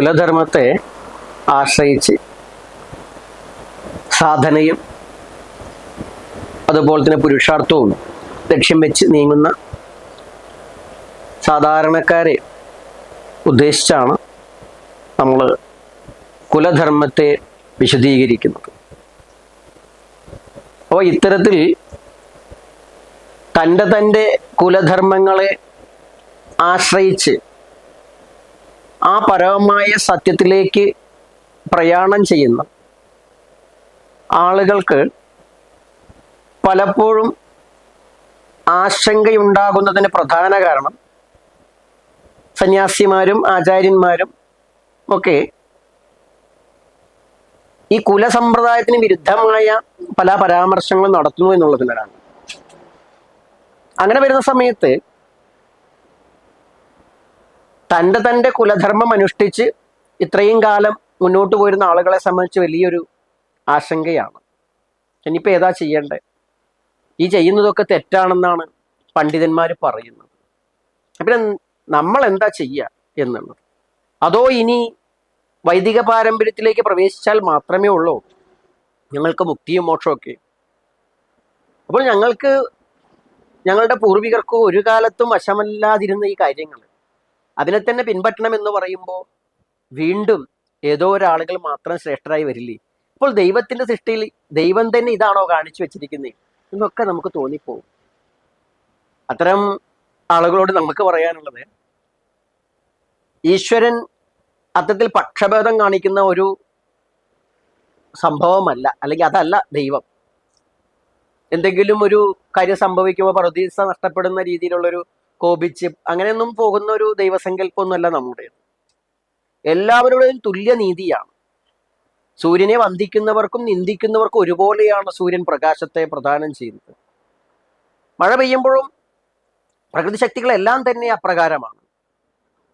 കുലധർമ്മത്തെ ആശ്രയിച്ച് സാധനയും അതുപോലെ തന്നെ പുരുഷാർത്ഥവും ലക്ഷ്യം വെച്ച് നീങ്ങുന്ന സാധാരണക്കാരെ ഉദ്ദേശിച്ചാണ് നമ്മൾ കുലധർമ്മത്തെ വിശദീകരിക്കുന്നത്. അപ്പോൾ ഇത്തരത്തിൽ തന്റെ തന്റെ കുലധർമ്മങ്ങളെ ആശ്രയിച്ച് ആ പരമമായ സത്യത്തിലേക്ക് പ്രയാണം ചെയ്യുന്ന ആളുകൾക്ക് പലപ്പോഴും ആശങ്കയുണ്ടാകുന്നതിന് പ്രധാന കാരണം സന്യാസിമാരും ആചാര്യന്മാരും ഒക്കെ ഈ കുലസമ്പ്രദായത്തിന് വിരുദ്ധമായ പല പരാമർശങ്ങളും നടത്തുന്നു എന്നുള്ളതിനാണ് അങ്ങനെ വരുന്ന സമയത്ത് തന്റെ തന്റെ കുലധർമ്മം അനുഷ്ഠിച്ച് ഇത്രയും കാലം മുന്നോട്ട് പോയിരുന്ന ആളുകളെ സംബന്ധിച്ച് വലിയൊരു ആശങ്കയാണ്. ഇനിയിപ്പോൾ ഏതാ ചെയ്യേണ്ടത് ഈ ചെയ്യുന്നതൊക്കെ തെറ്റാണെന്നാണ് പണ്ഡിതന്മാർ പറയുന്നത്. പിന്നെ നമ്മൾ എന്താ ചെയ്യുക എന്നുള്ളത്. അതോ ഇനി വൈദിക പാരമ്പര്യത്തിലേക്ക് പ്രവേശിച്ചാൽ മാത്രമേ ഉള്ളൂ. ഞങ്ങൾക്ക് മുക്തിയും മോക്ഷമൊക്കെ അപ്പോൾ ഞങ്ങൾക്ക് ഞങ്ങളുടെ പൂർവികർക്ക് ഒരു കാലത്തും വശമല്ലാതിരുന്ന ഈ കാര്യങ്ങൾ അതിനെ തന്നെ പിൻപറ്റണം എന്ന് പറയുമ്പോൾ വീണ്ടും ഏതോ ഒരാളുകൾ മാത്രം ശ്രേഷ്ഠരായി വരില്ലേ? അപ്പോൾ ദൈവത്തിന്റെ സൃഷ്ടിയിൽ ദൈവം തന്നെ ഇതാണോ കാണിച്ചു വെച്ചിരിക്കുന്നത് എന്നൊക്കെ നമുക്ക് തോന്നിപ്പോവും. അത്തരം ആളുകളോട് നമുക്ക് പറയാനുള്ളത് ഈശ്വരൻ അത്തരത്തിൽ പക്ഷഭേദം കാണിക്കുന്ന ഒരു സംഭവമല്ല. അല്ലെങ്കിൽ അതല്ല ദൈവം. എന്തെങ്കിലും ഒരു കാര്യം സംഭവിക്കുമ്പോൾ പ്രതീക്ഷ നഷ്ടപ്പെടുന്ന രീതിയിലുള്ളൊരു കോപിച്ച് അങ്ങനെയൊന്നും പോകുന്ന ഒരു ദൈവസങ്കല്പമൊന്നുമല്ല നമ്മുടെ എല്ലാവരുടെയും തുല്യ നീതിയാണ് സൂര്യനെ വന്ദിക്കുന്നവർക്കും നിന്ദിക്കുന്നവർക്കും ഒരുപോലെയാണ് സൂര്യൻ പ്രകാശത്തെ പ്രദാനം ചെയ്യുന്നത്. മഴ പെയ്യുമ്പോഴും പ്രകൃതി ശക്തികളെല്ലാം തന്നെ അപ്രകാരമാണ്.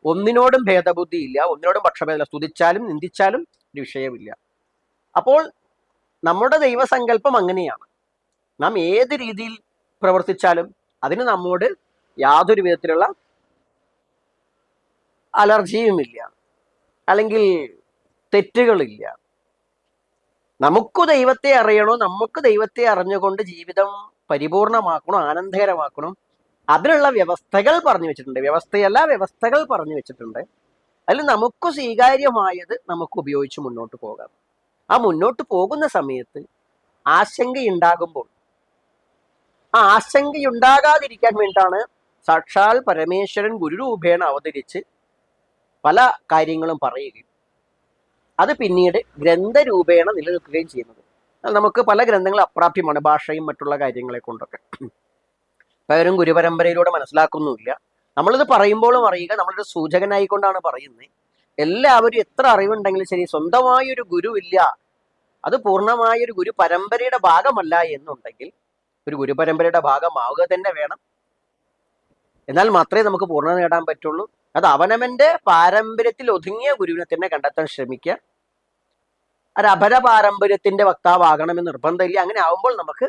ഒന്നിനോടും ഭേദബുദ്ധിയില്ല ഒന്നിനോടും പക്ഷഭേദമില്ല. സ്തുതിച്ചാലും നിന്ദിച്ചാലും ഒരു വിഷയമില്ല. അപ്പോൾ നമ്മുടെ ദൈവസങ്കല്പം അങ്ങനെയാണ്. നാം ഏത് രീതിയിൽ പ്രവർത്തിച്ചാലും അതിന് നമ്മോട് യാതൊരു വിധത്തിലുള്ള അലർജിയുമില്ല. അല്ലെങ്കിൽ തെറ്റുകളില്ല. നമുക്ക് ദൈവത്തെ അറിയണോ? നമുക്ക് ദൈവത്തെ അറിഞ്ഞുകൊണ്ട് ജീവിതം പരിപൂർണമാക്കണം? ആനന്ദകരമാക്കണം? അതിനുള്ള വ്യവസ്ഥകൾ പറഞ്ഞു വെച്ചിട്ടുണ്ട്. വ്യവസ്ഥയല്ല വ്യവസ്ഥകൾ പറഞ്ഞു വെച്ചിട്ടുണ്ട്. അതിൽ നമുക്ക് സ്വീകാര്യമായത് നമുക്ക് ഉപയോഗിച്ച് മുന്നോട്ട് പോകാം. ആ മുന്നോട്ട് പോകുന്ന സമയത്ത് ആശങ്കയുണ്ടാകുമ്പോൾ ആ ആശങ്കയുണ്ടാകാതിരിക്കാൻ വേണ്ടിയിട്ടാണ് സാക്ഷാൽ പരമേശ്വരൻ ഗുരുരൂപേണ അവതരിച്ച് പല കാര്യങ്ങളും പറയുകയും അത് പിന്നീട് ഗ്രന്ഥരൂപേണ നിലനിൽക്കുകയും ചെയ്യുന്നത്. നമുക്ക് പല ഗ്രന്ഥങ്ങളും അപ്രാപ്യമാണ് ഭാഷയും മറ്റുള്ള കാര്യങ്ങളെ കൊണ്ടൊക്കെ. പലരും ഗുരുപരമ്പരയിലൂടെ മനസ്സിലാക്കുന്നുമില്ല. നമ്മളിത് പറയുമ്പോഴും അറിയുക നമ്മളൊരു സൂചകനായിക്കൊണ്ടാണ് പറയുന്നത്. എല്ലാവരും എത്ര അറിവുണ്ടെങ്കിലും ശരി സ്വന്തമായൊരു ഗുരുവില്ല. അത് പൂർണമായൊരു ഗുരു പരമ്പരയുടെ ഭാഗമല്ല എന്നുണ്ടെങ്കിൽ ഒരു ഗുരുപരമ്പരയുടെ ഭാഗമാവുക തന്നെ വേണം. എന്നാൽ മാത്രമേ നമുക്ക് പൂർണത നേടാൻ പറ്റുള്ളൂ. അത് അവനവന്റെ പാരമ്പര്യത്തിൽ ഒതുങ്ങിയ ഗുരുവിനെ തന്നെ കണ്ടെത്താൻ ശ്രമിക്കുക. ഒരു അപര പാരമ്പര്യത്തിന്റെ വക്താവാകണമെന്ന് നിർബന്ധമില്ല. അങ്ങനെ ആവുമ്പോൾ നമുക്ക്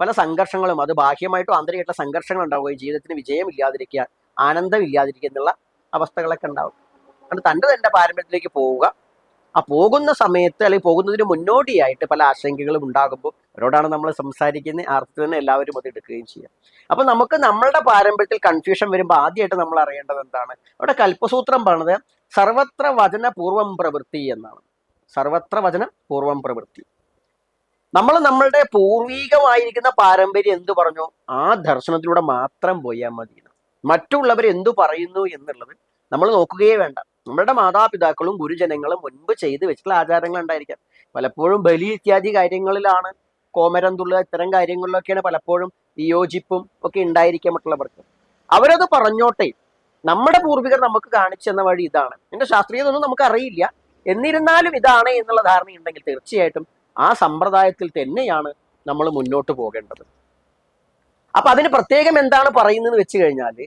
പല സംഘർഷങ്ങളും അത് ബാഹ്യമായിട്ടും ആന്തരികമായിട്ടുള്ള സംഘർഷങ്ങൾ ഉണ്ടാവുകയും ജീവിതത്തിന് വിജയമില്ലാതിരിക്കുക ആനന്ദമില്ലാതിരിക്കുക എന്നുള്ള അവസ്ഥകളൊക്കെ ഉണ്ടാവും. അതുകൊണ്ട് തന്റെ തന്റെ പാരമ്പര്യത്തിലേക്ക് പോവുക. ആ പോകുന്ന സമയത്ത് അല്ലെങ്കിൽ പോകുന്നതിന് മുന്നോടിയായിട്ട് പല ആശങ്കകളും ഉണ്ടാകുമ്പോൾ അവരോടാണ് നമ്മൾ സംസാരിക്കുന്നത് ആർത്തി തന്നെ എല്ലാവരും അത് എടുക്കുകയും ചെയ്യാം അപ്പൊ നമുക്ക് നമ്മളുടെ പാരമ്പര്യത്തിൽ കൺഫ്യൂഷൻ വരുമ്പോൾ ആദ്യമായിട്ട് നമ്മൾ അറിയേണ്ടത് എന്താണ്? അവിടെ കൽപ്പസൂത്രം പറഞ്ഞത് സർവത്ര വചന പൂർവം പ്രവൃത്തി എന്നാണ്. സർവത്ര വചന പൂർവം പ്രവൃത്തി. നമ്മൾ നമ്മളുടെ പൂർവീകമായിരിക്കുന്ന പാരമ്പര്യം എന്ത് പറഞ്ഞോ? ആ ദർശനത്തിലൂടെ മാത്രം പോയാൽ മതി മറ്റുള്ളവർ എന്തു പറയുന്നു എന്നുള്ളത് നമ്മൾ നോക്കുകയേ വേണ്ട. നമ്മളുടെ മാതാപിതാക്കളും ഗുരുജനങ്ങളും മുൻപ് ചെയ്തു വെച്ചിട്ടുള്ള ആചാരങ്ങൾ ഉണ്ടായിരിക്കാം. പലപ്പോഴും ബലി ഇത്യാദി കാര്യങ്ങളിലാണ് കോമരം തുള്ളുക ഇത്തരം കാര്യങ്ങളിലൊക്കെയാണ് പലപ്പോഴും വിയോജിപ്പും ഒക്കെ ഉണ്ടായിരിക്കാൻ മറ്റുള്ളവർക്ക് അവരത് പറഞ്ഞോട്ടെ. നമ്മുടെ പൂർവികർ നമുക്ക് കാണിച്ചു തന്ന വഴി ഇതാണ്. എന്റെ ശാസ്ത്രീയതൊന്നും നമുക്ക് അറിയില്ല എന്നിരുന്നാലും ഇതാണ് എന്നുള്ള ധാരണയുണ്ടെങ്കിൽ തീർച്ചയായിട്ടും ആ സമ്പ്രദായത്തിൽ തന്നെയാണ് നമ്മൾ മുന്നോട്ട് പോകേണ്ടത്. അപ്പൊ അതിന് പ്രത്യേകം എന്താണ് പറയുന്നത് വെച്ച് കഴിഞ്ഞാൽ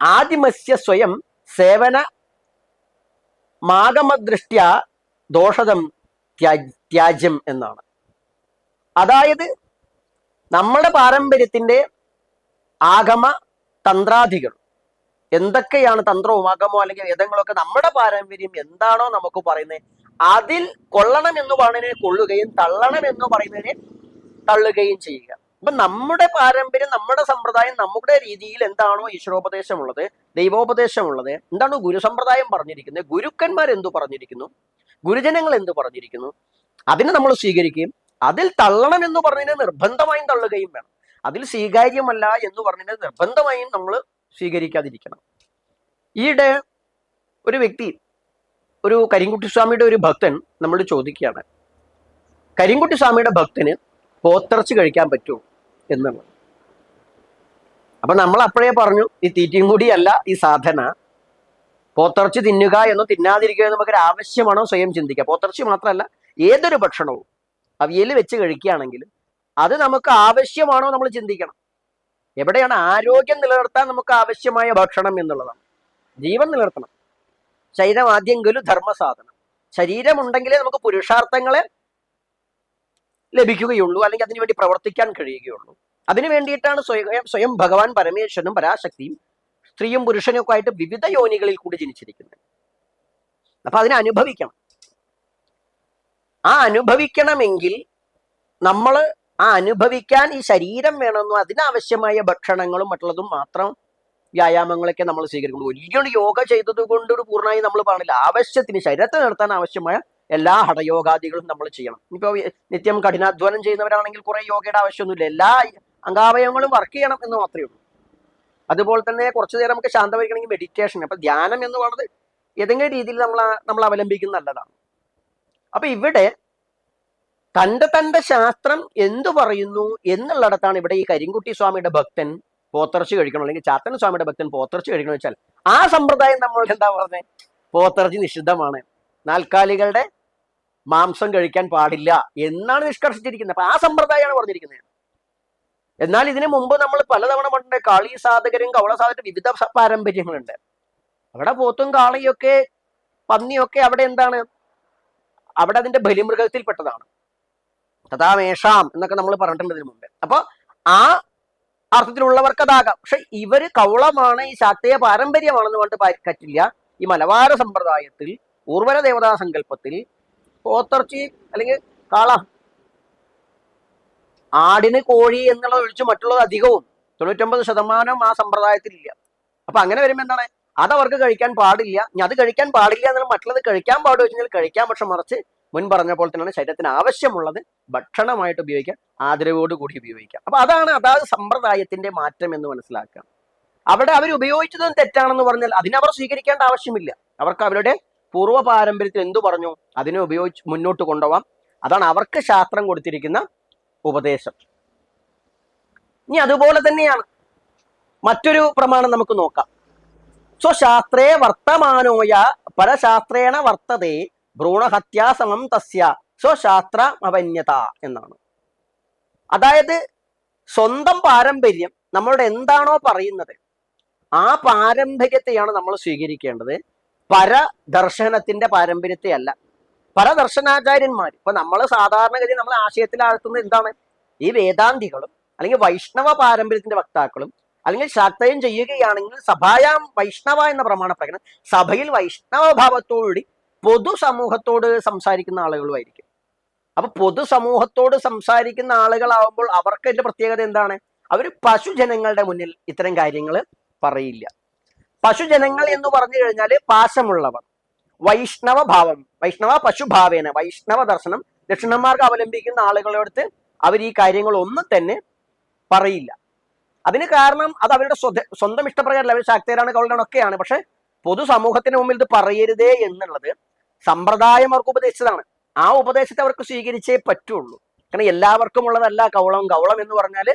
ആദിമസ്യ സ്വയം സേവന മാഗമദൃഷ്ട്യ ദോഷതം ത്യാ- ത്യാജ്യം എന്നാണ്. അതായത് നമ്മുടെ പാരമ്പര്യത്തിന്റെ ആഗമ തന്ത്രാധികൾ എന്തൊക്കെയാണ് തന്ത്രവും ആഗമോ അല്ലെങ്കിൽ വേദങ്ങളൊക്കെ നമ്മുടെ പാരമ്പര്യം എന്താണോ നമുക്ക് പറയുന്നത് അതിൽ കൊള്ളണം എന്ന് പറയുന്നതിനെ കൊള്ളുകയും തള്ളണം എന്ന് പറയുന്നതിനെ തള്ളുകയും ചെയ്യുക. അപ്പൊ നമ്മുടെ പാരമ്പര്യം നമ്മുടെ സമ്പ്രദായം നമ്മുടെ രീതിയിൽ എന്താണോ ഈശ്വരോപദേശമുള്ളത് ദൈവോപദേശമുള്ളത് എന്താണോ ഗുരുസമ്പ്രദായം പറഞ്ഞിരിക്കുന്നത് ഗുരുക്കന്മാർ എന്തു പറഞ്ഞിരിക്കുന്നു ഗുരുജനങ്ങൾ എന്തു പറഞ്ഞിരിക്കുന്നു അതിനെ നമ്മൾ സ്വീകരിക്കുകയും അതിൽ തള്ളണം എന്ന് പറഞ്ഞതിനെ നിർബന്ധമായും തള്ളുകയും വേണം. അതിൽ സ്വീകാര്യമല്ല എന്ന് പറഞ്ഞതിനെ നിർബന്ധമായും നമ്മൾ സ്വീകരിക്കാതിരിക്കണം. ഈയിടെ ഒരു വ്യക്തി ഒരു കരിങ്കുട്ടി സ്വാമിയുടെ ഒരു ഭക്തൻ നമ്മൾ ചോദിക്കുകയാണ്. കരിങ്കുട്ടി സ്വാമിയുടെ ഭക്തന് പോത്തിറച്ചി കഴിക്കാൻ പറ്റുമോ? എന്നുള്ളത്. അപ്പൊ നമ്മൾ അപ്പോഴേ പറഞ്ഞു ഈ തീറ്റയും കൂടിയല്ല ഈ സാധന. പോത്തിറച്ചി തിന്നുക എന്നോ തിന്നാതിരിക്കുക എന്ന് നമുക്കൊരു ആവശ്യമാണോ സ്വയം ചിന്തിക്കുക. പോത്തിറച്ചി മാത്രമല്ല ഏതൊരു ഭക്ഷണവും അവിയൽ വെച്ച് കഴിക്കുകയാണെങ്കിൽ അത് നമുക്ക് ആവശ്യമാണോ നമ്മൾ ചിന്തിക്കണം. എവിടെയാണ് ആരോഗ്യം നിലനിർത്താൻ നമുക്ക് ആവശ്യമായ ഭക്ഷണം എന്നുള്ളതാണ്. ജീവൻ നിലനിർത്തണം. ശരീരം ആദ്യം ഗലു ധർമ്മസാധനം ശരീരമുണ്ടെങ്കിലേ നമുക്ക് പുരുഷാർത്ഥങ്ങളെ ലഭിക്കുകയുള്ളൂ അല്ലെങ്കിൽ അതിനുവേണ്ടി പ്രവർത്തിക്കാൻ കഴിയുകയുള്ളൂ. അതിനു വേണ്ടിയിട്ടാണ് സ്വയം സ്വയം ഭഗവാൻ പരമേശ്വരനും പരാശക്തിയും സ്ത്രീയും പുരുഷനും ഒക്കെ ആയിട്ട് വിവിധ യോനികളിൽ കൂടി ജനിച്ചിരിക്കുന്നത്. അപ്പൊ അതിനെ അനുഭവിക്കണം. ആ അനുഭവിക്കണമെങ്കിൽ നമ്മൾ ആ അനുഭവിക്കാൻ ഈ ശരീരം വേണമെന്നും അതിനാവശ്യമായ ഭക്ഷണങ്ങളും മറ്റുള്ളതും മാത്രം വ്യായാമങ്ങളൊക്കെ നമ്മൾ സ്വീകരിക്കുന്നു വലിയൊരു യോഗ ചെയ്തത് കൊണ്ട് പൂർണമായി നമ്മൾ പാടില്ല. ആവശ്യത്തിന് ശരീരത്തെ നിർത്താൻ ആവശ്യമായ എല്ലാ ഹഠയോഗാദികളും നമ്മൾ ചെയ്യണം. ഇപ്പൊ നിത്യം കഠിനാധ്വാനം ചെയ്യുന്നവരാണെങ്കിൽ കുറെ യോഗയുടെ ആവശ്യമൊന്നുമില്ല. എല്ലാ അംഗാവയവങ്ങളും വർക്ക് ചെയ്യണം എന്ന് മാത്രമേ ഉള്ളൂ. അതുപോലെ തന്നെ കുറച്ചു നേരം നമുക്ക് ശാന്തമായിരിക്കണമെങ്കിൽ മെഡിറ്റേഷൻ അപ്പൊ ധ്യാനം എന്ന് പറയുന്നത് ഏതെങ്കിലും രീതിയിൽ നമ്മൾ നമ്മൾ അവലംബിക്കുന്ന നല്ലതാണ്. അപ്പൊ ഇവിടെ തന്റെ തന്റെ ശാസ്ത്രം എന്തു പറയുന്നു എന്നുള്ളിടത്താണ് ഇവിടെ ഈ കരിങ്കുട്ടി സ്വാമിയുടെ ഭക്തൻ പോത്തിറച്ചി കഴിക്കണം. അല്ലെങ്കിൽ ചാത്തൻ സ്വാമിയുടെ ഭക്തൻ പോത്തിറച്ചി കഴിക്കണം വെച്ചാൽ ആ സമ്പ്രദായം നമ്മൾ എന്താ പറഞ്ഞത് പോത്തിറച്ചി നിഷിദ്ധമാണ്. നാൽക്കാലികളുടെ മാംസം കഴിക്കാൻ പാടില്ല എന്നാണ് നിഷ്കർഷിച്ചിരിക്കുന്നത്. അപ്പൊ ആ സമ്പ്രദായമാണ് പറഞ്ഞിരിക്കുന്നത്. എന്നാൽ ഇതിനു മുമ്പ് നമ്മൾ പലതവണ പണ്ട് കാളി സാധകരും കവള സാധകരും വിവിധ പാരമ്പര്യങ്ങളുണ്ട്. അവിടെ പോത്തും കാളിയൊക്കെ പന്നിയൊക്കെ അവിടെ എന്താണ്? അവിടെ അതിന്റെ ബലിമൃഗത്തിൽപ്പെട്ടതാണ്. തഥാ മേഷാം എന്നൊക്കെ നമ്മൾ പറഞ്ഞിട്ടുണ്ട് ഇതിനു മുമ്പ്. അപ്പൊ ആ അർത്ഥത്തിലുള്ളവർക്ക് അതാകാം. പക്ഷെ ഇവർ കവളമാണ് ഈ ശാക്തീയ പാരമ്പര്യമാണെന്ന് പറഞ്ഞിട്ട് പറ്റില്ല ഈ മലബാര സമ്പ്രദായത്തിൽ ഊർവര ദേവതാ സങ്കല്പത്തിൽ പോത്തിറച്ചി അല്ലെങ്കിൽ കാള. ആടിന് കോഴി എന്നുള്ളത് ഒഴിച്ച് മറ്റുള്ളത് അധികവും തൊണ്ണൂറ്റൊമ്പത് ശതമാനം ആ സമ്പ്രദായത്തിലില്ല. അപ്പൊ അങ്ങനെ വരുമ്പോ എന്താണ്? അത് അവർക്ക് കഴിക്കാൻ പാടില്ല. ഇനി അത് കഴിക്കാൻ പാടില്ല എന്നുള്ള മറ്റുള്ളത് കഴിക്കാൻ പാടുക വെച്ചാൽ കഴിക്കാൻ പക്ഷെ മറിച്ച് മുൻ പറഞ്ഞ പോലെ തന്നെയാണ് ശരീരത്തിന് ആവശ്യമുള്ളത് ഭക്ഷണമായിട്ട് ഉപയോഗിക്കാം ആദരവോട് കൂടി ഉപയോഗിക്കാം. അപ്പൊ അതാണ് അതാത് സമ്പ്രദായത്തിന്റെ മാറ്റം എന്ന് മനസ്സിലാക്കുക. അവിടെ അവർ ഉപയോഗിച്ചതും തെറ്റാണെന്ന് പറഞ്ഞാൽ അതിനവർ സ്വീകരിക്കേണ്ട ആവശ്യമില്ല. അവർക്ക് അവരുടെ പൂർവ പാരമ്പര്യത്തിൽ എന്തു പറഞ്ഞു? അതിനെ ഉപയോഗിച്ച് മുന്നോട്ട് കൊണ്ടുപോകാം. അതാണ് അവർക്ക് ശാസ്ത്രം കൊടുത്തിരിക്കുന്ന ഉപദേശം. ഇനി അതുപോലെ തന്നെയാണ്. മറ്റൊരു പ്രമാണം നമുക്ക് നോക്കാം. സോ സ്വശാസ്ത്രേ വർത്തമാനോയ പരശാസ്ത്രേണ വർത്തതേ ഭ്രൂണഹത്യാസമം തസ്യ സ്വശാസ്ത്ര അവന്യത എന്നാണ്. അതായത് സ്വന്തം പാരമ്പര്യം നമ്മളുടെ എന്താണോ പറയുന്നത് ആ പാരമ്പര്യത്തെയാണ് നമ്മൾ സ്വീകരിക്കേണ്ടത്. പരദർശനത്തിന്റെ പാരമ്പര്യത്തെ അല്ല പരദർശനാചാര്യന്മാർ ഇപ്പൊ നമ്മൾ സാധാരണഗതി നമ്മൾ ആശയത്തിലാഴ്ത്തുന്നത് എന്താണ്? ഈ വേദാന്തികളും അല്ലെങ്കിൽ വൈഷ്ണവ പാരമ്പര്യത്തിന്റെ വക്താക്കളും അല്ലെങ്കിൽ ശാക്തയം ചെയ്യുകയാണെങ്കിൽ സഭായാം വൈഷ്ണവ എന്ന പ്രമാണ പ്രകടനം സഭയിൽ വൈഷ്ണവ ഭാവത്തോടുകൂടി പൊതുസമൂഹത്തോട് സംസാരിക്കുന്ന ആളുകളുമായിരിക്കും. അപ്പൊ പൊതുസമൂഹത്തോട് സംസാരിക്കുന്ന ആളുകളാവുമ്പോൾ അവർക്ക് അതിന്റെ പ്രത്യേകത എന്താണ്? അവർ പശുജനങ്ങളുടെ മുന്നിൽ ഇത്തരം കാര്യങ്ങൾ പറയില്ല. പശുജനങ്ങൾ എന്ന് പറഞ്ഞു കഴിഞ്ഞാൽ പാശമുള്ളവർ. വൈഷ്ണവ ഭാവം വൈഷ്ണവ പശുഭാവേന. വൈഷ്ണവ ദർശനം. ദക്ഷിണന്മാർക്ക് അവലംബിക്കുന്ന ആളുകളോടത്ത് അവർ ഈ കാര്യങ്ങൾ ഒന്നും തന്നെ പറയില്ല. അതിന് കാരണം അത് അവരുടെ സ്വന്തം ഇഷ്ടപ്രകാരം അവർ ശാക്തേരാണ് ഒക്കെയാണ്. പക്ഷെ പൊതുസമൂഹത്തിന് മുമ്പിൽ ഇത് പറയരുതേ എന്നുള്ളത് സമ്പ്രദായം അവർക്ക് ഉപദേശിച്ചതാണ്. ആ ഉപദേശത്തെ അവർക്ക് സ്വീകരിച്ചേ പറ്റുള്ളൂ. കാരണം എല്ലാവർക്കും ഉള്ളതല്ല കൗളം. കൗളം എന്ന് പറഞ്ഞാൽ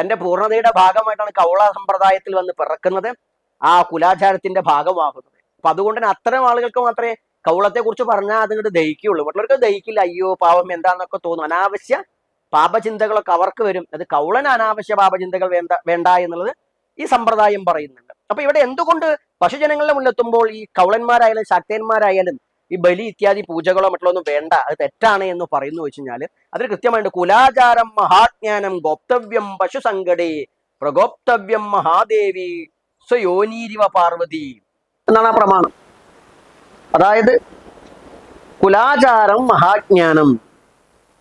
തന്റെ പൂർണതയുടെ ഭാഗമായിട്ടാണ് കൗള സമ്പ്രദായത്തിൽ വന്ന് പിറക്കുന്നത്. ആ കുലാചാരത്തിന്റെ ഭാഗമാകുന്നത്. അപ്പൊ അതുകൊണ്ട് തന്നെ അത്തരം ആളുകൾക്ക് മാത്രമേ കൗളത്തെ കുറിച്ച് പറഞ്ഞാൽ അതിങ്ങോട്ട് ദഹിക്കുള്ളൂ മറ്റുള്ളവർക്ക് ദഹിക്കില്ല. അയ്യോ പാവം എന്താണെന്നൊക്കെ തോന്നും. അനാവശ്യ പാപചിന്തകളൊക്കെ അവർക്ക് വരും. അത് കൗളന് അനാവശ്യ പാപചിന്തകൾ വേണ്ട വേണ്ട എന്നുള്ളത് ഈ സമ്പ്രദായം പറയുന്നുണ്ട്. അപ്പൊ ഇവിടെ എന്തുകൊണ്ട് പശുജനങ്ങളുടെ മുന്നിലെത്തുമ്പോൾ ഈ കൗളന്മാരായാലും ശക്തന്മാരായാലും ഈ ബലി ഇത്യാദി പൂജകളോ മറ്റുള്ളൊന്നും വേണ്ട? അത് തെറ്റാണ് എന്ന് പറയുന്നു വെച്ച് കഴിഞ്ഞാൽ അതിൽ കൃത്യമായിട്ട് കുലാചാരം മഹാജ്ഞാനം ഗോപ്തവ്യം പശു സംഘടേ പ്രഗോപ്തവ്യം മഹാദേവി സ്വയോനീരിവ പാർവതി എന്നാണ് ആ പ്രമാണം. അതായത് കുലാചാരം മഹാജ്ഞാനം.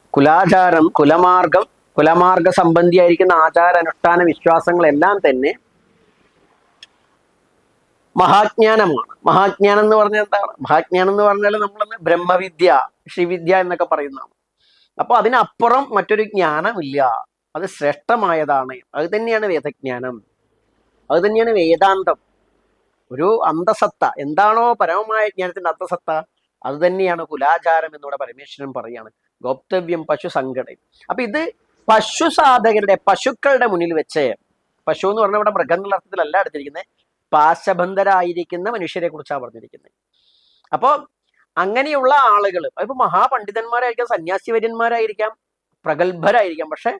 കുലാചാരം കുലമാർഗം കുലമാർഗ സംബന്ധിയായിരിക്കുന്ന ആചാര അനുഷ്ഠാന വിശ്വാസങ്ങളെല്ലാം തന്നെ മഹാജ്ഞാനമാണ്. മഹാജ്ഞാനം എന്ന് പറഞ്ഞാൽ എന്താണ്? മഹാജ്ഞാനം എന്ന് പറഞ്ഞാൽ നമ്മളന്ന് ബ്രഹ്മവിദ്യ ശ്രീവിദ്യ എന്നൊക്കെ പറയുന്നതാണ്. അപ്പൊ അതിനപ്പുറം മറ്റൊരു ജ്ഞാനമില്ല. അത് ശ്രേഷ്ഠമായതാണ്. അത് തന്നെയാണ് വേദജ്ഞാനം. അത് തന്നെയാണ് വേദാന്തം. ഒരു അന്തസത്ത. എന്താണോ പരമമായ ജ്ഞാനത്തിന്റെ അന്തസത്ത അത് തന്നെയാണ് കുലാചാരം എന്നിവിടെ പരമേശ്വരൻ പറയാണ്. ഗോപ്തവ്യം പശു സംഘടന അപ്പൊ ഇത് പശു സാധകരുടെ പശുക്കളുടെ മുന്നിൽ വെച്ച് പശു എന്ന് പറഞ്ഞാൽ ഇവിടെ മൃഗങ്ങളുടെ അർത്ഥത്തിലല്ല എടുത്തിരിക്കുന്നത് പാശബന്ധരായിരിക്കുന്ന മനുഷ്യരെ കുറിച്ചാണ് പറഞ്ഞിരിക്കുന്നത്. അപ്പോൾ അങ്ങനെയുള്ള ആളുകൾ ഇപ്പൊ മഹാപണ്ഡിതന്മാരായിരിക്കാം സന്യാസിവര്യന്മാരായിരിക്കാം പ്രഗത്ഭരായിരിക്കാം പക്ഷെ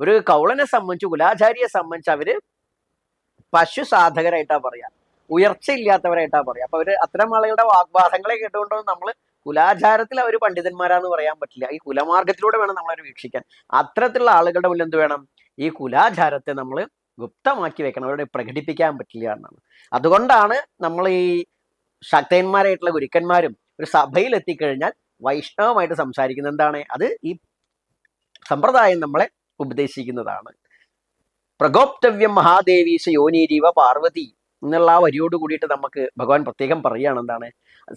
ഒരു കൗളനെ സംബന്ധിച്ച് കുലാചാരിയെ സംബന്ധിച്ച് അവർ പശു സാധകരായിട്ടാ പറയാ. ഉയർച്ചയില്ലാത്തവരായിട്ടാ പറയാ. അപ്പൊ അവർ അത്തരം ആളുകളുടെ വാഗ്വാദങ്ങളെ കേട്ടുകൊണ്ടോ നമ്മൾ കുലാചാരത്തിൽ അവർ പണ്ഡിതന്മാരാന്ന് പറയാൻ പറ്റില്ല. ഈ കുലമാർഗത്തിലൂടെ വേണം നമ്മൾ അവരെ വീക്ഷിക്കാൻ. അത്തരത്തിലുള്ള ആളുകളുടെ മുന്നിൽ എന്ത് വേണം? ഈ കുലാചാരത്തെ നമ്മൾ ഗുപ്തമാക്കി വെക്കണം. അവരുടെ പ്രകടിപ്പിക്കാൻ പറ്റില്ല എന്നാണ്. അതുകൊണ്ടാണ് നമ്മൾ ഈ ശക്തന്മാരായിട്ടുള്ള ഗുരുക്കന്മാരും ഒരു സഭയിൽ എത്തിക്കഴിഞ്ഞാൽ വൈഷ്ണവമായിട്ട് സംസാരിക്കുന്ന എന്താണ്? അത് ഈ സമ്പ്രദായം നമ്മളെ ഉപദേശിക്കുന്നതാണ്. പ്രഗോപ്തവ്യം മഹാദേവീശ യോനീരീവ പാർവതി എന്നുള്ള ആ വരിയോട് കൂടിയിട്ട് നമുക്ക് ഭഗവാൻ പ്രത്യേകം പറയുകയാണ് എന്താണ്?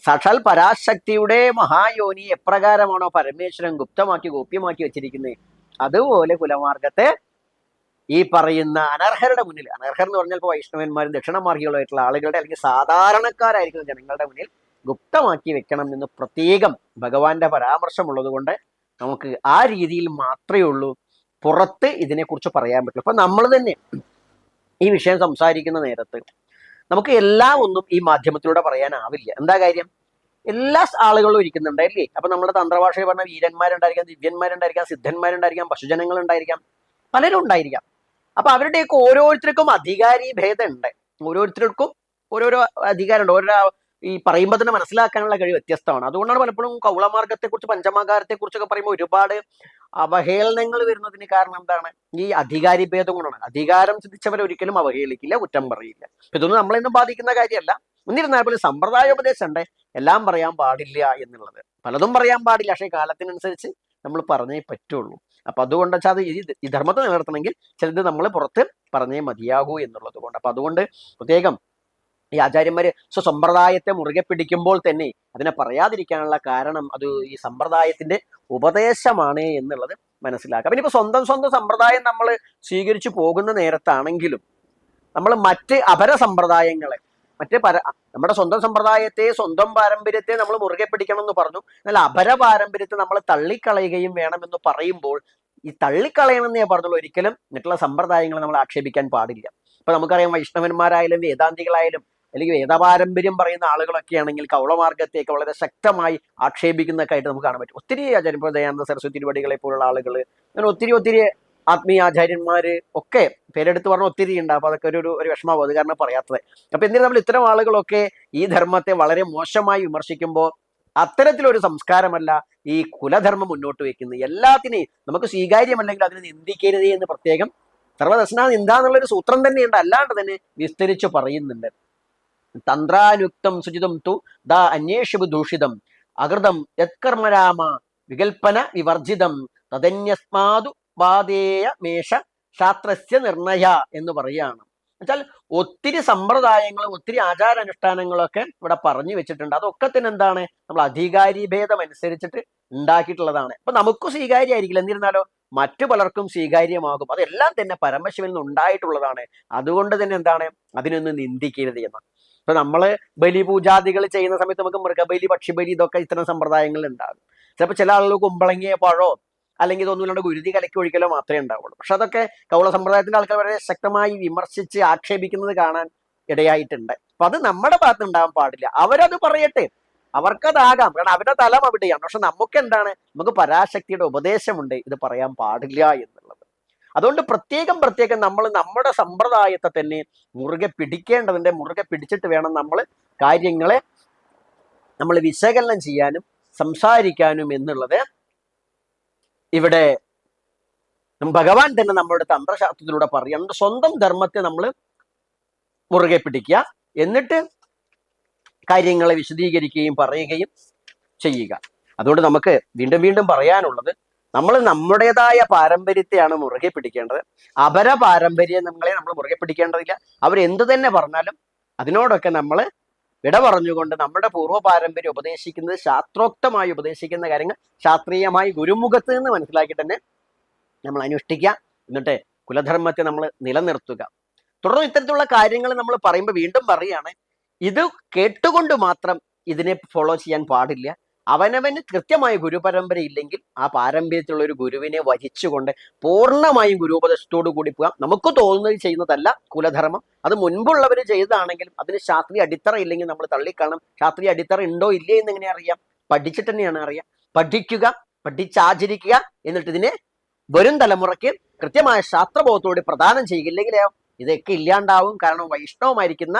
സാക്ഷാൽ പരാശക്തിയുടെ മഹായോനി എപ്രകാരമാണോ പരമേശ്വരൻ ഗുപ്തമാക്കി ഗോപ്യമാക്കി വെച്ചിരിക്കുന്നത് അതുപോലെ കുലമാർഗത്തെ ഈ പറയുന്ന അനർഹരുടെ മുന്നിൽ അനർഹർ എന്ന് പറഞ്ഞാൽ ഇപ്പോൾ വൈഷ്ണവന്മാരും ദക്ഷിണമാർഗികളുമായിട്ടുള്ള ആളുകളുടെ അല്ലെങ്കിൽ സാധാരണക്കാരായിരിക്കുന്ന ജനങ്ങളുടെ മുന്നിൽ ഗുപ്തമാക്കി വെക്കണം എന്ന് പ്രത്യേകം ഭഗവാന്റെ പരാമർശമുള്ളത് കൊണ്ട് നമുക്ക് ആ രീതിയിൽ മാത്രമേ ഉള്ളൂ. പുറത്ത് ഇതിനെക്കുറിച്ച് പറയാൻ പറ്റില്ല അപ്പൊ നമ്മൾ തന്നെ ഈ വിഷയം സംസാരിക്കുന്ന നേരത്ത് നമുക്ക് എല്ലാം ഒന്നും ഈ മാധ്യമത്തിലൂടെ പറയാനാവില്ല. എന്താ കാര്യം? എല്ലാ ആളുകളും ഇരിക്കുന്നുണ്ട് അല്ലേ അപ്പൊ നമ്മുടെ തന്ത്രഭാഷയിൽ പറഞ്ഞ വീരന്മാരുണ്ടായിരിക്കാം ദിവ്യന്മാരുണ്ടായിരിക്കാം സിദ്ധന്മാരുണ്ടായിരിക്കാം പശുജനങ്ങൾ ഉണ്ടായിരിക്കാം പലരും ഉണ്ടായിരിക്കാം. അപ്പൊ അവരുടെയൊക്കെ ഓരോരുത്തർക്കും അധികാരി ഭേദമുണ്ട്. ഓരോരുത്തർക്കും ഓരോരോ അധികാരമുണ്ട്. ഓരോ ഈ പറയുമ്പോൾ തന്നെ മനസ്സിലാക്കാനുള്ള കഴിവ് വ്യത്യസ്തമാണ്. അതുകൊണ്ടാണ് പലപ്പോഴും കൗളമാർഗത്തെ കുറിച്ച് പഞ്ചമാകാരത്തെ കുറിച്ചൊക്കെ പറയുമ്പോൾ ഒരുപാട് അവഹേളനങ്ങൾ വരുന്നതിന് കാരണം എന്താണ്? ഈ അധികാരി ഭേദം കൊണ്ടാണ്. അധികാരം സിദ്ധിച്ചവരെ ഒരിക്കലും അവഹേളിക്കില്ല കുറ്റം പറയില്ല. ഇതൊന്നും നമ്മളെന്നും ബാധിക്കുന്ന കാര്യമല്ല. എന്നിരുന്നാൽ പോലും സമ്പ്രദായോപദേശം ഉണ്ട്. എല്ലാം പറയാൻ പാടില്ല എന്നുള്ളത്. പലതും പറയാൻ പാടില്ല പക്ഷേ കാലത്തിനനുസരിച്ച് നമ്മൾ പറഞ്ഞേ പറ്റുള്ളൂ. അപ്പൊ അതുകൊണ്ട് വെച്ചാൽ ഈ ധർമ്മത്തെ നിലനിർത്തണമെങ്കിൽ ചിലത് നമ്മൾ പുറത്ത് പറഞ്ഞേ മതിയാകൂ എന്നുള്ളത് കൊണ്ട്. അപ്പൊ അതുകൊണ്ട് പ്രത്യേകം ഈ ആചാര്യന്മാര് സ്വസമ്പ്രദായത്തെ മുറുകെ പിടിക്കുമ്പോൾ തന്നെ അതിനെ പറയാതിരിക്കാനുള്ള കാരണം അത് ഈ സമ്പ്രദായത്തിന്റെ ഉപദേശമാണ് എന്നുള്ളത് മനസ്സിലാക്കാം. ഇപ്പൊ സ്വന്തം സ്വന്തം സമ്പ്രദായം നമ്മൾ സ്വീകരിച്ചു പോകുന്ന നേരത്താണെങ്കിലും നമ്മൾ മറ്റ് അപര സമ്പ്രദായങ്ങളെ മറ്റ് പര നമ്മുടെ സ്വന്തം സമ്പ്രദായത്തെ സ്വന്തം പാരമ്പര്യത്തെ നമ്മൾ മുറുകെ പിടിക്കണം എന്ന് പറഞ്ഞു. എന്നാൽ അപര പാരമ്പര്യത്തെ നമ്മൾ തള്ളിക്കളയുകയും വേണമെന്ന് പറയുമ്പോൾ ഈ തള്ളിക്കളയണമെന്ന് ഞാൻ പറഞ്ഞുള്ളൂ. ഒരിക്കലും മറ്റുള്ള സമ്പ്രദായങ്ങളെ നമ്മൾ ആക്ഷേപിക്കാൻ പാടില്ല. ഇപ്പൊ നമുക്കറിയാം വൈഷ്ണവന്മാരായാലും വേദാന്തികളായാലും അല്ലെങ്കിൽ വേദപാരമ്പര്യം പറയുന്ന ആളുകളൊക്കെ ആണെങ്കിൽ കൗളമാർഗത്തേക്ക് വളരെ ശക്തമായി ആക്ഷേപിക്കുന്നൊക്കെ ആയിട്ട് നമുക്ക് കാണാൻ പറ്റും. ഒത്തിരി ആചാര്യം ഇപ്പോൾ ദയാനന്ദ സരസ്വതി തിരുവടികളെ പോലുള്ള ആളുകൾ അങ്ങനെ ഒത്തിരി ഒത്തിരി ആത്മീയ ആചാര്യന്മാർ ഒക്കെ പേരെടുത്ത് പറഞ്ഞ ഒത്തിരി ഉണ്ട്. അപ്പോൾ അതൊക്കെ ഒരു ഒരു വിഷമാവും അത് കാരണം പറയാത്തത്. അപ്പോൾ എന്തിനാ നമ്മൾ ഇത്തരം ആളുകളൊക്കെ ഈ ധർമ്മത്തെ വളരെ മോശമായി വിമർശിക്കുമ്പോൾ അത്തരത്തിലൊരു സംസ്കാരമല്ല ഈ കുലധർമ്മം മുന്നോട്ട് വെക്കുന്നത്. എല്ലാത്തിനെയും നമുക്ക് സ്വീകാര്യമല്ലെങ്കിൽ അതിനെ നിന്ദിക്കരുതേ എന്ന് പ്രത്യേകം സർവദർശന നിന്ദ എന്നുള്ളൊരു സൂത്രം തന്നെയുണ്ട്. അല്ലാണ്ട് തന്നെ വിസ്തരിച്ച് പറയുന്നുണ്ട്. തന്ത്രാനുക്തം സുചിതം തു ദ അന്വേഷു ദൂഷിതം അകൃതം യത്കർമ്മരാമ വികൽപ്പന വിവർജിതം. തദന്യസ്മാതു വാദേയ മേഷ ശാസ്ത്രസ്യ നിർണയ എന്ന് പറയുകയാണ്. എന്നുവെച്ചാൽ ഒത്തിരി സമ്പ്രദായങ്ങളും ഒത്തിരി ആചാരാനുഷ്ഠാനങ്ങളൊക്കെ ഇവിടെ പറഞ്ഞു വെച്ചിട്ടുണ്ട്. അതൊക്കെ തന്നെ എന്താണ്? നമ്മൾ അധികാരി ഭേദം അനുസരിച്ചിട്ട് ഉണ്ടാക്കിയിട്ടുള്ളതാണ്. അപ്പൊ നമുക്ക് സ്വീകാര്യമായിരിക്കില്ല എന്നിരുന്നാലോ മറ്റു പലർക്കും സ്വീകാര്യമാകും. അതെല്ലാം തന്നെ പരമശിവനിൽ നിന്ന് ഉണ്ടായിട്ടുള്ളതാണ്. അതുകൊണ്ട് തന്നെ എന്താണ്? അതിനൊന്ന് നിന്ദിക്കരുത് എന്ന്. ഇപ്പൊ നമ്മൾ ബലിപൂജാദികൾ ചെയ്യുന്ന സമയത്ത് നമുക്ക് മൃഗബലി പക്ഷിബലി ഇതൊക്കെ ഇത്തരം സമ്പ്രദായങ്ങൾ ഉണ്ടാകും. ചിലപ്പോൾ ചില ആളുകൾ കുമ്പളങ്ങിയ പഴോ അല്ലെങ്കിൽ ഇതൊന്നുമില്ലാണ്ട് ഗുരുതി കലക്കി ഒഴിക്കലോ മാത്രമേ ഉണ്ടാവുള്ളൂ. പക്ഷെ അതൊക്കെ കൗള സമ്പ്രദായത്തിന്റെ ആൾക്കാർ വളരെ ശക്തമായി വിമർശിച്ച് ആക്ഷേപിക്കുന്നത് കാണാൻ ഇടയായിട്ടുണ്ട്. അപ്പൊ അത് നമ്മുടെ ഭാഗത്ത് ഉണ്ടാകാൻ പാടില്ല. അവരത് പറയട്ടെ. അവർക്കതാകാം. കാരണം അവരുടെ തലം അവിടെയാണ്. പക്ഷെ നമുക്ക് എന്താണ്? നമുക്ക് പരാശക്തിയുടെ ഉപദേശമുണ്ട് ഇത് പറയാൻ പാടില്ല എന്നുള്ളത്. അതുകൊണ്ട് പ്രത്യേകം പ്രത്യേകം നമ്മൾ നമ്മുടെ സമ്പ്രദായത്തെ തന്നെ മുറുകെ പിടിക്കേണ്ടതിന്റെ മുറുകെ പിടിച്ചിട്ട് വേണം നമ്മൾ കാര്യങ്ങളെ നമ്മൾ വിശകലനം ചെയ്യാനും സംസാരിക്കാനും എന്നുള്ളത് ഇവിടെ ഭഗവാൻ തന്നെ നമ്മളുടെ തന്ത്രശാസ്ത്രത്തിലൂടെ പറയുന്നുണ്ട് സ്വന്തം ധർമ്മത്തെ നമ്മൾ മുറുകെ പിടിക്കുക. എന്നിട്ട് കാര്യങ്ങളെ വിശദീകരിക്കുകയും പറയുകയും ചെയ്യുക. അതുകൊണ്ട് നമുക്ക് വീണ്ടും വീണ്ടും പറയാനുള്ളത് നമ്മൾ നമ്മുടേതായ പാരമ്പര്യത്തെയാണ് മുറുകെ പിടിക്കേണ്ടത്. അപര പാരമ്പര്യങ്ങളെ നമ്മൾ മുറുകെ പിടിക്കേണ്ടതില്ല. അവരെന്ത് തന്നെ പറഞ്ഞാലും അതിനോടൊക്കെ നമ്മൾ വിട പറഞ്ഞുകൊണ്ട് നമ്മുടെ പൂർവ പാരമ്പര്യം ഉപദേശിക്കുന്നത് ശാസ്ത്രോക്തമായി ഉപദേശിക്കുന്ന കാര്യങ്ങൾ ശാസ്ത്രീയമായി ഗുരുമുഖത്ത് നിന്ന് മനസ്സിലാക്കി തന്നെ നമ്മൾ അനുഷ്ഠിക്കുക. എന്നിട്ട് കുലധർമ്മത്തെ നമ്മൾ നിലനിർത്തുക. തുടർന്ന് ഇത്തരത്തിലുള്ള കാര്യങ്ങൾ നമ്മൾ പറയുമ്പോൾ വീണ്ടും പറയുകയാണ് ഇത് കേട്ടുകൊണ്ട് മാത്രം ഇതിനെ ഫോളോ ചെയ്യാൻ പാടില്ല. അവനവന് കൃത്യമായ ഗുരുപരമ്പര ഇല്ലെങ്കിൽ ആ പാരമ്പര്യത്തിലുള്ള ഒരു ഗുരുവിനെ വഹിച്ചുകൊണ്ട് പൂർണമായും ഗുരുപദേശത്തോടു കൂടി പോകാം. നമുക്ക് തോന്നുന്നത് ചെയ്യുന്നതല്ല കുലധർമ്മം. അത് മുൻപുള്ളവർ ചെയ്തതാണെങ്കിലും അതിന് ശാസ്ത്രീയ അടിത്തറ ഇല്ലെങ്കിൽ നമ്മൾ തള്ളിക്കാണും ശാസ്ത്രീയ അടിത്തറ ഉണ്ടോ ഇല്ലേ എന്ന് എങ്ങനെ അറിയാം? പഠിച്ചിട്ട് തന്നെയാണ് അറിയാം. പഠിക്കുക പഠിച്ചാചരിക്കുക എന്നിട്ട് ഇതിനെ വരും തലമുറയ്ക്ക് കൃത്യമായ ശാസ്ത്രബോധത്തോടെ പ്രദാനം ചെയ്യുക ഇല്ലെങ്കിലോ ഇതൊക്കെ ഇല്ലാണ്ടാവും. കാരണം വൈഷ്ണവമായിരിക്കുന്ന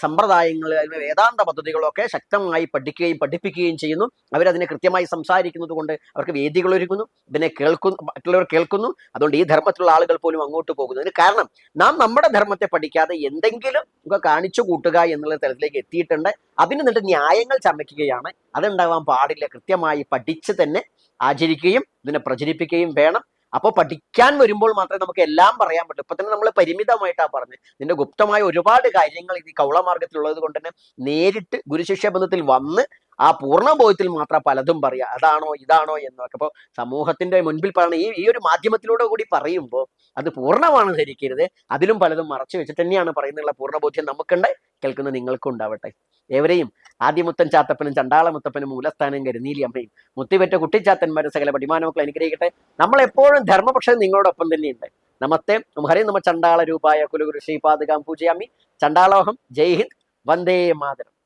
സമ്പ്രദായങ്ങൾ അതിലെ വേദാന്ത പദ്ധതികളൊക്കെ ശക്തമായി പഠിക്കുകയും പഠിപ്പിക്കുകയും ചെയ്യുന്നു. അവരതിനെ കൃത്യമായി സംസാരിക്കുന്നത് കൊണ്ട് അവർക്ക് വേദികൾ ഒരുക്കുന്നു. ഇതിനെ കേൾക്കുന്നു മറ്റുള്ളവർ കേൾക്കുന്നു. അതുകൊണ്ട് ഈ ധർമ്മത്തിലുള്ള ആളുകൾ പോലും അങ്ങോട്ട് പോകുന്നു. അതിന് കാരണം നാം നമ്മുടെ ധർമ്മത്തെ പഠിക്കാതെ എന്തെങ്കിലും ഒക്കെ കാണിച്ചു കൂട്ടുക എന്നുള്ള തലത്തിലേക്ക് എത്തിയിട്ടുണ്ട്. അതിന് എന്നിട്ട് ന്യായങ്ങൾ ചമയ്ക്കുകയാണ്. അതുണ്ടാവാൻ പാടില്ല. കൃത്യമായി പഠിച്ച് തന്നെ ആചരിക്കുകയും ഇതിനെ പ്രചരിപ്പിക്കുകയും വേണം. അപ്പോൾ പഠിക്കാൻ വരുമ്പോൾ മാത്രമേ നമുക്ക് എല്ലാം പറയാൻ പറ്റൂ. ഇപ്പൊ തന്നെ നമ്മൾ പരിമിതമായിട്ടാണ് പറഞ്ഞത്. നിന്റെ ഗുപ്തമായ ഒരുപാട് കാര്യങ്ങൾ ഈ കൗളമാർഗത്തിലുള്ളത് കൊണ്ട് തന്നെ നേരിട്ട് ഗുരുശിഷ്യ ബന്ധത്തിൽ വന്ന് ആ പൂർണ ബോധ്യത്തിൽ മാത്രം പലതും പറയാ. അതാണോ ഇതാണോ എന്നൊക്കെ. അപ്പോൾ സമൂഹത്തിന്റെ മുൻപിൽ പറയുന്ന ഈ ഈ ഒരു മാധ്യമത്തിലൂടെ കൂടി പറയുമ്പോൾ അത് പൂർണമാണ് ധരിക്കരുത്. അതിലും പലതും മറച്ചു വെച്ചിട്ട് തന്നെയാണ് പറയുന്നുള്ള പൂർണബോധ്യം നമുക്കുണ്ട് കേൾക്കുന്ന നിങ്ങൾക്കും ഉണ്ടാവട്ടെ. ഏവരെയും ആദ്യമുത്തൻ ചാത്തപ്പനും ചണ്ടാള മുത്തപ്പനും മൂലസ്ഥാനം കരുനീലി അമ്മയും മുത്തിപെറ്റ കുട്ടിച്ചാത്തന്മാരും സകല പടിമാനമൊക്കെ അനുഗ്രഹിക്കട്ടെ. നമ്മൾ എപ്പോഴും ധർമ്മപക്ഷം നിങ്ങളോടൊപ്പം തന്നെയുണ്ട്. നമസ്തേ. ഹരി നമ്മ ചണ്ടാള രൂപായ കുലുഗുരു ശ്രീപാദകാം പൂജയാമി. ചണ്ടാളോഹം. ജയ് ഹിന്ദ്. വന്ദേ മാതരം.